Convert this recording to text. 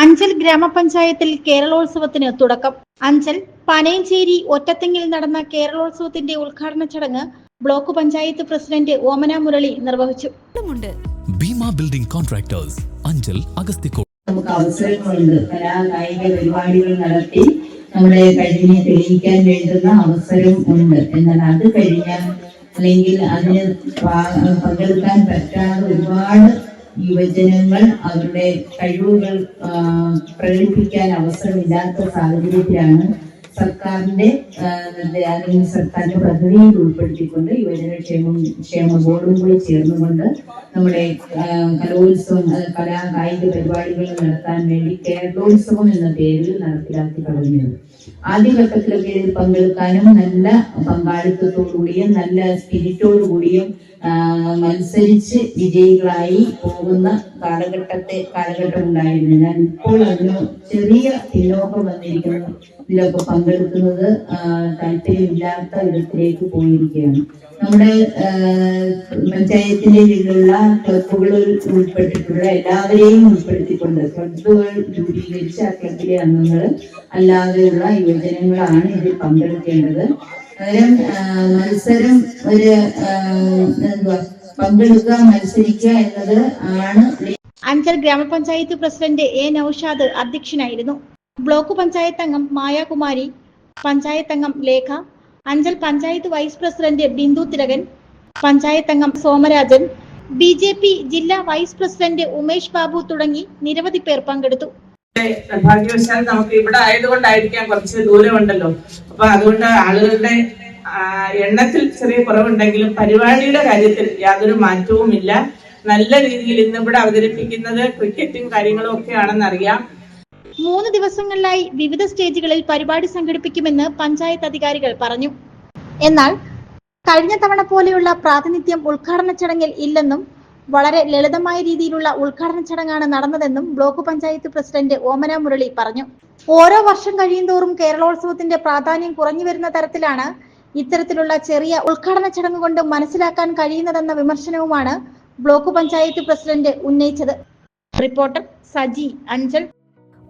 അഞ്ചൽ ഗ്രാമപഞ്ചായത്തിൽ കേരളോത്സവത്തിന് തുടക്കം. അഞ്ചൽ പനയഞ്ചേരി ഒറ്റത്തെങ്ങിൽ നടന്ന കേരളോത്സവത്തിന്റെ ഉദ്ഘാടന ചടങ്ങ് ബ്ലോക്ക് പഞ്ചായത്ത് പ്രസിഡന്റ് ഓമന മുരളി നിർവഹിച്ചു. ഭീമ ബിൽഡിംഗ് കോൺട്രാക്ടേഴ്സ് അഞ്ചൽ അഗസ്തിക്കോ നമുക്ക് അവസരങ്ങളുണ്ട്. കലാ കായിക പരിപാടികൾ നടത്തി നമ്മുടെ കഴിവിനെ തെളിയിക്കാൻ വേണ്ടുന്ന അവസരം ഉണ്ട്. എന്നാൽ അത് കഴിഞ്ഞാൽ അല്ലെങ്കിൽ അതിന് പങ്കെടുക്കാൻ പറ്റാതെ ഒരുപാട് യുവജനങ്ങൾ അവരുടെ കഴിവുകൾ പ്രകടിപ്പിക്കാൻ അവസരമില്ലാത്ത സാഹചര്യത്തിലാണ് സർക്കാരിന്റെ അല്ലെങ്കിൽ സർക്കാരിന്റെ പദ്ധതിയിൽ ഉൾപ്പെടുത്തിക്കൊണ്ട് യുവജന ക്ഷേമം ക്ഷേമ ബോർഡും കൂടി ചേർന്നുകൊണ്ട് നമ്മുടെ കലോത്സവം കലാ കായിക പരിപാടികൾ നടത്താൻ വേണ്ടി കേരളോത്സവം എന്ന പേരിൽ നടപ്പിലാക്കി തുടങ്ങിയത്. ആദ്യഘട്ടത്തിലൊക്കെ ഇതിൽ പങ്കെടുക്കാനും നല്ല പങ്കാളിത്തത്തോടുകൂടിയും നല്ല സ്പിരിറ്റോടു കൂടിയും ആ, മത്സരിച്ച് വിജയികളായി പോകുന്ന കാലഘട്ടത്തെ കാലഘട്ടം ഉണ്ടായിരുന്നു ഞാൻ ഇപ്പോൾ അതിന് ചെറിയ പിന്നോക്കം വന്നിരിക്കുന്നു ഇതിലൊക്കെ പങ്കെടുക്കുന്നത് താല്പര്യമില്ലാത്ത വിധത്തിലേക്ക് പോയിരിക്കുകയാണ്. നമ്മുടെ പഞ്ചായത്തിന്റെ കീഴിലുള്ള ക്ലബുകളിൽ ഉൾപ്പെട്ടിട്ടുള്ള എല്ലാവരെയും ഉൾപ്പെടുത്തിക്കൊണ്ട് ക്ലബുകൾ രൂപീകരിച്ച ആ ക്ലബിലെ അംഗങ്ങൾ അല്ലാതെയുള്ള യുവജനങ്ങളാണ് ഇതിൽ പങ്കെടുക്കേണ്ടത്. പകരം മത്സരം ഒരു പങ്കെടുക്കുക മത്സരിക്കുക എന്നത് ആണ് അഞ്ചൽ ഗ്രാമപഞ്ചായത്ത് പ്രസിഡന്റ് എ നൌഷാദ് അധ്യക്ഷനായിരുന്നു. ബ്ലോക്ക് പഞ്ചായത്ത് അംഗം മായാകുമാരി പഞ്ചായത്ത് അംഗം ലേഖ അഞ്ചൽ പഞ്ചായത്ത് വൈസ് പ്രസിഡന്റ് ബിന്ദു തിലകൻ പഞ്ചായത്ത് അംഗം സോമരാജൻ ബി ജെ പി ജില്ലാ വൈസ് പ്രസിഡന്റ് ഉമേഷ് ബാബു തുടങ്ങി നിരവധി പേർ പങ്കെടുത്തു. നിർഭാഗ്യവശാൽ നമുക്ക് ഇവിടെ ആയതുകൊണ്ടായിരിക്കാം കുറച്ച് ദൂരമുണ്ടല്ലോ. അപ്പൊ അതുകൊണ്ട് ആളുകളുടെ എണ്ണത്തിൽ ചെറിയ കുറവുണ്ടെങ്കിലും പരിപാടിയുടെ കാര്യത്തിൽ യാതൊരു മാറ്റവുമില്ല. നല്ല രീതിയിൽ ഇന്ന് ഇവിടെ അവതരിപ്പിക്കുന്നത് ക്രിക്കറ്റും കാര്യങ്ങളും ഒക്കെ ആണെന്നറിയാം മൂന്ന് ദിവസങ്ങളിലായി വിവിധ സ്റ്റേജുകളിൽ പരിപാടി സംഘടിപ്പിക്കുമെന്ന് പഞ്ചായത്ത് അധികാരികൾ പറഞ്ഞു. എന്നാൽ കഴിഞ്ഞ തവണ പോലെയുള്ള പ്രാതിനിധ്യം ഉദ്ഘാടന ചടങ്ങിൽ ഇല്ലെന്നും വളരെ ലളിതമായ രീതിയിലുള്ള ഉദ്ഘാടന ചടങ്ങാണ് നടന്നതെന്നും ബ്ലോക്ക് പഞ്ചായത്ത് പ്രസിഡന്റ് ഓമന മുരളി പറഞ്ഞു. ഓരോ വർഷം കഴിയുന്തോറും കേരളോത്സവത്തിന്റെ പ്രാധാന്യം കുറഞ്ഞു വരുന്ന തരത്തിലാണ് ഇത്തരത്തിലുള്ള ചെറിയ ഉദ്ഘാടന ചടങ്ങ് കൊണ്ട് മനസ്സിലാക്കാൻ കഴിയുന്നതെന്ന വിമർശനവുമാണ് ബ്ലോക്ക് പഞ്ചായത്ത് പ്രസിഡന്റ് ഉന്നയിച്ചത്. റിപ്പോർട്ടർ സജി അഞ്ചൽ.